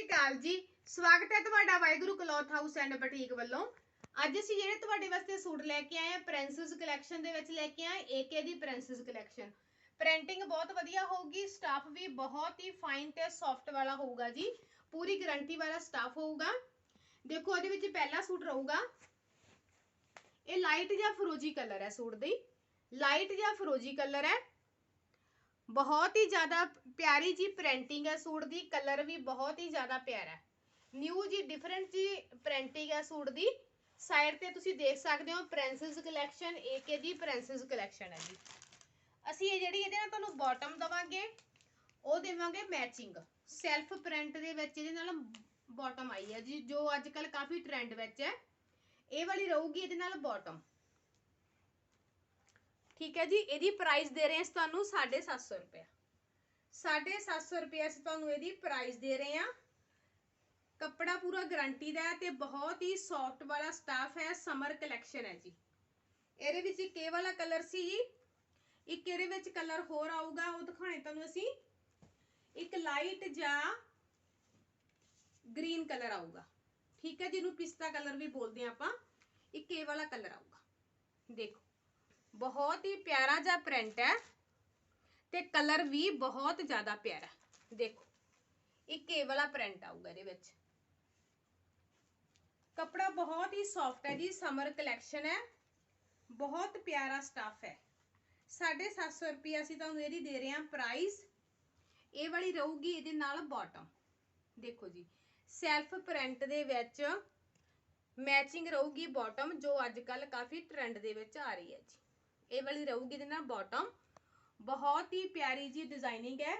ਸ਼੍ਰੀ ਅਕਾਲ ਜੀ। ਸਵਾਗਤ ਹੈ ਤੁਹਾਡਾ Waheguru cloth house and boutique ਵੱਲੋਂ। ਅੱਜ ਅਸੀਂ ਜਿਹੜੇ ਤੁਹਾਡੇ ਵਾਸਤੇ ਸੂਟ ਲੈ ਕੇ ਆਏ ਆ ਪ੍ਰਿੰਸੈਸ ਕਲੈਕਸ਼ਨ ਦੇ ਵਿੱਚ ਲੈ ਕੇ ਆਏ ਏਕੇ ਦੀ ਪ੍ਰਿੰਸੈਸ ਕਲੈਕਸ਼ਨ ਪ੍ਰਿੰਟਿੰਗ ਬਹੁਤ ਵਧੀਆ ਹੋਊਗੀ ਸਟਾਫ ਵੀ ਬਹੁਤ ਹੀ ਫਾਈਨ ਤੇ ਸੌਫਟ ਵਾਲਾ ਹੋਊਗਾ ਜੀ। ਪੂਰੀ ਗਾਰੰਟੀ ਵਾਲਾ ਸਟਾਫ ਹੋਊਗਾ। ਦੇਖੋ ਇਹਦੇ ਵਿੱਚ ਪਹਿਲਾ ਸੂਟ ਰਹੂਗਾ। ਇਹ ਲਾਈਟ ਜਾਂ ਫਰੋਜੀ ਕਲਰ ਹੈ ਸੂਟ ਦੀ। ਲਾਈਟ ਜਾਂ ਫਰੋਜੀ ਕਲਰ ਹੈ। ਬਹੁਤ ਹੀ ਜ਼ਿਆਦਾ ਪਿਆਰੀ ਜੀ ਪ੍ਰਿੰਟਿੰਗ ਹੈ, ਸੂਟ ਦੀ ਕਲਰ ਵੀ ਬਹੁਤ ਹੀ ਜ਼ਿਆਦਾ ਪਿਆਰਾ ਹੈ। ਨਿਊ ਜੀ ਡਿਫਰੈਂਟ ਜੀ ਪ੍ਰਿੰਟਿੰਗ ਹੈ ਸੂਟ ਦੀ। ਸਾਈਡ ਤੇ ਤੁਸੀਂ ਦੇਖ ਸਕਦੇ ਹੋ ਪ੍ਰਿੰਸੈਸ ਕਲੈਕਸ਼ਨ ਏਕੇ ਦੀ ਪ੍ਰਿੰਸੈਸ ਕਲੈਕਸ਼ਨ ਹੈ ਜੀ। ਅਸੀਂ ਇਹ ਜਿਹੜੀ ਇਹਦੇ ਨਾਲ ਤੁਹਾਨੂੰ ਬਾਟਮ ਦਵਾਂਗੇ, ਉਹ ਦੇਵਾਂਗੇ ਮੈਚਿੰਗ ਸੈਲਫ ਪ੍ਰਿੰਟ ਦੇ ਵਿੱਚ ਇਹਦੇ ਨਾਲ ਬਾਟਮ ਆਈ ਹੈ ਜੀ, ਜੋ ਅੱਜ ਕੱਲ ਕਾਫੀ ਟ੍ਰੈਂਡ ਵਿੱਚ ਹੈ। ਇਹ ਵਾਲੀ ਰਹੂਗੀ ਇਹਦੇ ਨਾਲ ਬਾਟਮ ਠੀਕ ਹੈ ਜੀ, ਇਹਦੀ ਪ੍ਰਾਈਸ ਦੇ ਰਹੇ ਹਾਂ ਅਸੀਂ ਤੁਹਾਨੂੰ 750 ਰੁਪਏ 750 ਰੁਪਏ ਅਸੀਂ ਤੁਹਾਨੂੰ ਇਹਦੀ ਪ੍ਰਾਈਸ ਦੇ ਰਹੇ ਹਾਂ। ਕੱਪੜਾ ਪੂਰਾ ਗਾਰੰਟੀ ਦਾ ਹੈ ਤੇ ਬਹੁਤ ਹੀ ਸੌਫਟ ਵਾਲਾ ਸਟਾਫ ਹੈ ਸਮਰ ਕਲੈਕਸ਼ਨ ਹੈ ਜੀ। ਇਹਦੇ ਵਿੱਚ ਇੱਕ ਇਹ ਵਾਲਾ ਕਲਰ ਸੀ ਜੀ ਇੱਕ ਇਹਦੇ ਵਿੱਚ ਕਲਰ ਹੋਰ ਆਊਗਾ, ਉਹ ਦਿਖਾਣੇ ਤੁਹਾਨੂੰ ਅਸੀਂ। ਇੱਕ ਲਾਈਟ ਜਾਂ ਗ੍ਰੀਨ ਕਲਰ ਆਊਗਾ। ਠੀਕ ਹੈ ਜਿਹਨੂੰ ਪਿਸਤਾ ਕਲਰ ਵੀ ਬੋਲਦੇ ਆ ਆਪਾਂ। ਇੱਕ ਇਹ ਵਾਲਾ ਕਲਰ ਆਊਗਾ। ਦੇਖੋ। ਬਹੁਤ ਹੀ ਪਿਆਰਾ ਜਿਹਾ ਪ੍ਰਿੰਟ ਹੈ ਤੇ ਕਲਰ ਵੀ ਬਹੁਤ ਜ਼ਿਆਦਾ ਪਿਆਰਾ ਦੇਖੋ, ਇੱਕ ਇਹ ਵਾਲਾ ਪ੍ਰਿੰਟ ਆਊਗਾ ਇਹਦੇ ਵਿੱਚ। ਕਪੜਾ ਬਹੁਤ ਹੀ ਸੌਫਟ ਹੈ ਜੀ ਸਮਰ ਕਲੈਕਸ਼ਨ ਹੈ। ਬਹੁਤ ਪਿਆਰਾ ਸਟਾਫ ਹੈ। 750 ਰੁਪਏ ਅਸੀਂ ਤੁਹਾਨੂੰ ਇਹਦੀ ਦੇ ਰਹੇ ਹਾਂ ਪ੍ਰਾਈਸ ਇਹ ਵਾਲੀ ਰਹੂਗੀ ਇਹਦੇ ਨਾਲ ਬਾਟਮ ਦੇਖੋ ਜੀ ਸੈਲਫ ਪ੍ਰਿੰਟ ਦੇ ਵਿੱਚ ਮੈਚਿੰਗ ਰਹੂਗੀ ਬਾਟਮ ਜੋ ਅੱਜ ਕੱਲ ਕਾਫੀ ਟ੍ਰੈਂਡ ਦੇ ਵਿੱਚ ਆ ਰਹੀ ਹੈ ਜੀ। ਇਹ ਵਾਲੀ ਰਹੂਗੀ ਇਹਦੇ ਨਾਲ ਬਾਟਮ ਬਹੁਤ ਹੀ ਪਿਆਰੀ ਜੀ ਡਿਜ਼ਾਈਨਿੰਗ ਹੈ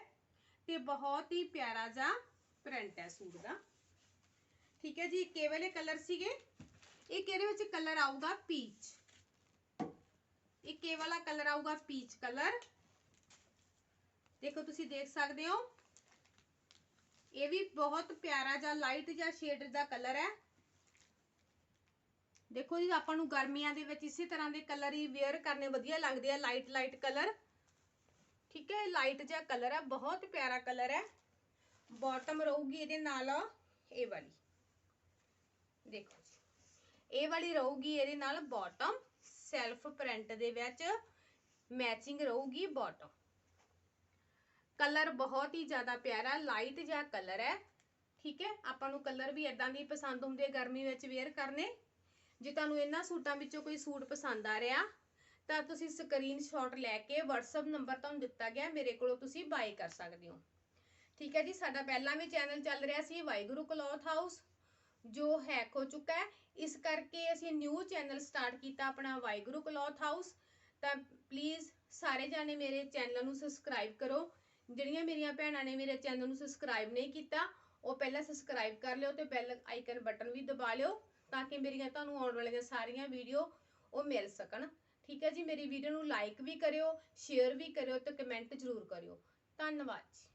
ਤੇ ਬਹੁਤ ਹੀ ਪਿਆਰਾ ਜਿਹਾ ਪ੍ਰਿੰਟ ਹੈ ਸੂਟ ਦਾ। ਠੀਕ ਹੈ ਜੀ ਕੇ ਕਲਰ ਸੀਗੇ? ਇੱਕ ਇਹਦੇ ਵਿੱਚ ਕਲਰ ਆਊਗਾ? ਪੀਚ ਇੱਕ ਇਹ ਵਾਲਾ ਕਲਰ ਆਊਗਾ? ਪੀਚ ਕਲਰ ਦੇਖੋ, ਤੁਸੀਂ ਦੇਖ ਸਕਦੇ ਹੋ। ਇਹ ਵੀ ਬਹੁਤ ਪਿਆਰਾ ਜਿਹਾ ਲਾਈਟ ਜਿਹਾ ਸ਼ੇਡ ਦਾ ਕਲਰ ਹੈ। ਦੇਖੋ ਜੀ, ਆਪਾਂ ਨੂੰ ਗਰਮੀਆਂ ਦੇ ਵਿੱਚ ਇਸੇ ਤਰ੍ਹਾਂ ਦੇ ਕਲਰ ਹੀ ਵੇਅਰ ਕਰਨੇ ਵਧੀਆ ਲੱਗਦੇ ਆ ਲਾਈਟ ਲਾਈਟ ਕਲਰ ਠੀਕ ਹੈ ਲਾਈਟ ਜਿਹਾ ਕਲਰ ਹੈ ਬਹੁਤ ਪਿਆਰਾ ਕਲਰ ਹੈ। ਬਾਟਮ ਰਹੂਗੀ ਇਹਦੇ ਨਾਲ ਇਹ ਵਾਲੀ। ਦੇਖੋ ਜੀ, ਇਹ ਵਾਲੀ ਰਹੂਗੀ ਇਹਦੇ ਨਾਲ ਬਾਟਮ ਸੈਲਫ ਪ੍ਰਿੰਟ ਦੇ ਵਿੱਚ ਮੈਚਿੰਗ ਰਹੂਗੀ ਬਾਟਮ ਕਲਰ ਬਹੁਤ ਹੀ ਜ਼ਿਆਦਾ ਪਿਆਰਾ ਲਾਈਟ ਜਿਹਾ ਕਲਰ ਹੈ। ਠੀਕ ਹੈ, ਆਪਾਂ ਨੂੰ ਕਲਰ ਵੀ ਇਦਾਂ ਦੀ ਪਸੰਦ ਹੁੰਦੇ ਗਰਮੀ ਵਿੱਚ ਵੇਅਰ ਕਰਨੇ। ਜੇ ਤੁਹਾਨੂੰ ਇਹਨਾਂ ਸੂਟਾਂ ਵਿੱਚੋਂ ਕੋਈ ਸੂਟ ਪਸੰਦ ਆ ਰਿਹਾ, ਤਾਂ ਤੁਸੀਂ ਸਕਰੀਨਸ਼ਾਟ ਲੈ ਕੇ WhatsApp ਨੰਬਰ ਤੁਹਾਨੂੰ ਦਿੱਤਾ ਗਿਆ, ਮੇਰੇ ਕੋਲੋਂ ਤੁਸੀਂ ਬਾਈ ਕਰ ਸਕਦੇ ਹੋ। ਠੀਕ ਹੈ ਜੀ, ਸਾਡਾ ਪਹਿਲਾਂ ਵੀ ਚੈਨਲ ਚੱਲ ਰਿਹਾ ਸੀ, ਵਾਹਿਗੁਰੂ ਕਲੌਥ ਹਾਊਸ, ਜੋ ਹੈਕ ਹੋ ਚੁੱਕਾ ਹੈ। ਇਸ ਕਰਕੇ ਅਸੀਂ ਨਿਊ ਚੈਨਲ ਸਟਾਰਟ ਕੀਤਾ ਆਪਣਾ ਵਾਹਿਗੁਰੂ ਕਲੌਥ ਹਾਊਸ। ਤਾਂ ਪਲੀਜ਼ ਸਾਰੇ ਜਾਣੇ ਮੇਰੇ ਚੈਨਲ ਨੂੰ ਸਬਸਕ੍ਰਾਈਬ ਕਰੋ। ਜਿਹੜੀਆਂ ਮੇਰੀਆਂ ਭੈਣਾਂ ਨੇ ਮੇਰੇ ਚੈਨਲ ਨੂੰ ਸਬਸਕ੍ਰਾਈਬ ਨਹੀਂ ਕੀਤਾ, ਉਹ ਪਹਿਲਾਂ ਸਬਸਕ੍ਰਾਈਬ ਕਰ ਲਿਓ ਤੇ ਬੈਲ ਆਈਕਨ ਬਟਨ ਵੀ ਦਬਾ ਲਿਓ। ਤਾਂ ਕਿ ਮੇਰੀਆਂ ਤੁਹਾਨੂੰ ਆਉਣ ਵਾਲੀਆਂ ਸਾਰੀਆਂ ਵੀਡੀਓ ਉਹ ਮਿਲ ਸਕਣ। ਠੀਕ ਹੈ ਜੀ, ਮੇਰੀ ਵੀਡੀਓ ਨੂੰ ਲਾਈਕ ਵੀ ਕਰਿਓ ਸ਼ੇਅਰ ਵੀ ਕਰਿਓ ਤੇ ਕਮੈਂਟ ਜ਼ਰੂਰ ਕਰਿਓ। ਧੰਨਵਾਦ ਜੀ।